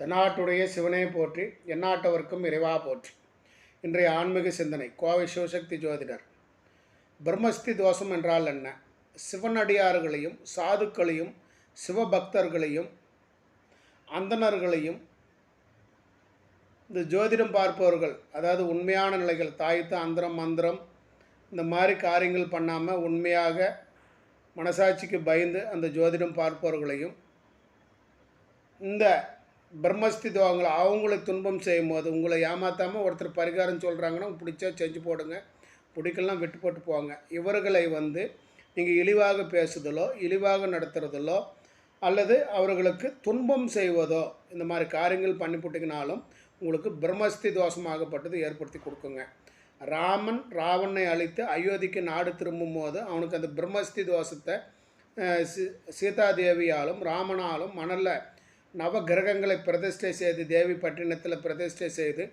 தென்னாட்டுடைய சிவனே போற்றி எந்நாட்டவர்க்கும் இறைவா போற்றி. இன்றைய ஆன்மீக சிந்தனை கோவை சிவசக்தி ஜோதிடர். பிரம்மஸ்தி தோஷம் என்றால் என்ன? சிவனடியார்களையும் சாதுக்களையும் சிவபக்தர்களையும் அந்தணர்களையும் இந்த ஜோதிடம் பார்ப்பவர்கள் அதாவது உண்மையான நிலைகள் தாய்த்து அந்தரம் மந்திரம் இந்த மாதிரி காரியங்கள் பண்ணாமல் உண்மையாக மனசாட்சிக்கு பயந்து அந்த ஜோதிடம் பார்ப்பவர்களையும் இந்த பிரம்மஸ்தி அவங்கள அவங்களை துன்பம் செய்யும் போது உங்களை ஏமாற்றாமல் ஒருத்தர் பரிகாரம் சொல்கிறாங்கன்னா பிடிச்சா செஞ்சு போடுங்க. பிடிக்கலாம் விட்டு போட்டு போவாங்க இவர்களை வந்து நீங்கள் இழிவாக பேசுதலோ இழிவாக நடத்துறதலோ அல்லது அவர்களுக்கு துன்பம் செய்வதோ இந்த மாதிரி காரியங்கள் பண்ணிவிட்டிங்கனாலும் உங்களுக்கு பிரம்மஸ்தி தோஷமாகப்பட்டது ஏற்படுத்தி கொடுக்குங்க. ராமன் ராவணனை அழித்து அயோத்திக்கு நாடு திரும்பும் போது அவனுக்கு அந்த பிரம்மஸ்தி தோஷத்தை சீதாதேவியாலும் ராமனாலும் மணலில் நவ கிரகங்களை பிரதிஷ்டை செய்து தேவி பட்டினத்தில் பிரதிஷ்டை செய்து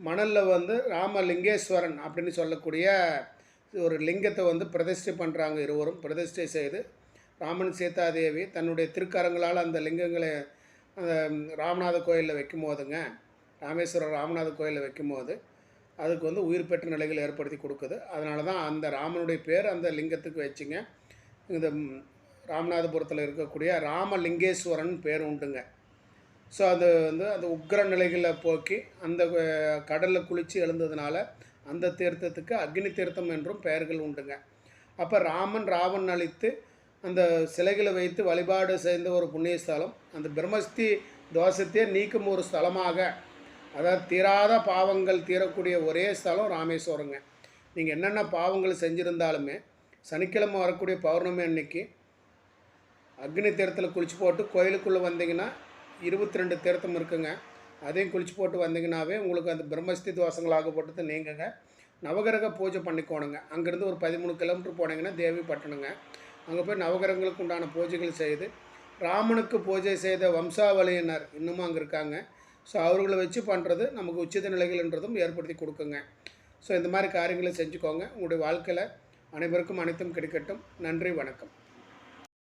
மணலில் வந்து ராமலிங்கேஸ்வரன் அப்படின்னு சொல்லக்கூடிய ஒரு லிங்கத்தை வந்து பிரதிஷ்டை பண்ணுறாங்க இருவரும். பிரதிஷ்டை செய்து ராமன் சீதாதேவி தன்னுடைய திருக்கரங்களால் அந்த லிங்கங்களை அந்த ராமநாத கோயிலில் வைக்கும் போதுங்க ராமேஸ்வரம் ராமநாத கோயிலில் வைக்கும் போது அதுக்கு வந்து உயிர் பெற்ற நிலைகள் ஏற்படுத்தி கொடுக்குது. அதனால தான் அந்த ராமனுடைய பேர் அந்த லிங்கத்துக்கு வச்சுங்க. இந்த ராமநாதபுரத்தில் இருக்கக்கூடிய ராமலிங்கேஸ்வரன் பேர் உண்டுங்க. ஸோ அது வந்து அந்த உக்ர நிலைகளை போக்கி அந்த கடலில் குளித்து எழுந்ததுனால அந்த தீர்த்தத்துக்கு அக்னி தீர்த்தம் என்றும் பெயர்கள் உண்டுங்க. அப்போ ராமன் ராவன் அழித்து அந்த சிலைகளை வைத்து வழிபாடு செய்த ஒரு புண்ணியஸ்தலம் அந்த பிரம்மஸ்தி தோஷத்தையே நீக்கும் ஒரு ஸ்தலமாக அதாவது தீராத பாவங்கள் தீரக்கூடிய ஒரே ஸ்தலம் ராமேஸ்வரங்க. நீங்கள் என்னென்ன பாவங்கள் செஞ்சுருந்தாலுமே சனிக்கிழமை வரக்கூடிய பௌர்ணமி அன்னைக்கு அக்னி தீர்த்தத்தில் குளிச்சு போட்டு கோயிலுக்குள்ளே வந்தீங்கன்னா இருபத்தி ரெண்டு தீர்த்தம் இருக்குங்க. அதையும் குளிச்சு போட்டு வந்தீங்கன்னாவே உங்களுக்கு அந்த பிரம்மஸ்தி தோஷங்களாகப்பட்டது நீங்குங்க. நவகிரக பூஜை பண்ணிக்கோணுங்க. அங்கேருந்து ஒரு பதிமூணு கிலோமீட்டர் போனீங்கன்னா தேவி அங்கே போய் நவகிரகங்களுக்கு உண்டான பூஜைகள் செய்து ராமனுக்கு பூஜை செய்த வம்சாவளியினர் இன்னமும் அங்கே இருக்காங்க. ஸோ அவர்களை வச்சு பண்ணுறது நமக்கு உச்சித நிலைகள்ன்றதும் ஏற்படுத்தி கொடுக்குங்க. ஸோ இந்த மாதிரி காரியங்களை செஞ்சுக்கோங்க. உங்களுடைய வாழ்க்கையில் அனைவருக்கும் அனைத்தும் கிடைக்கட்டும். நன்றி வணக்கம்.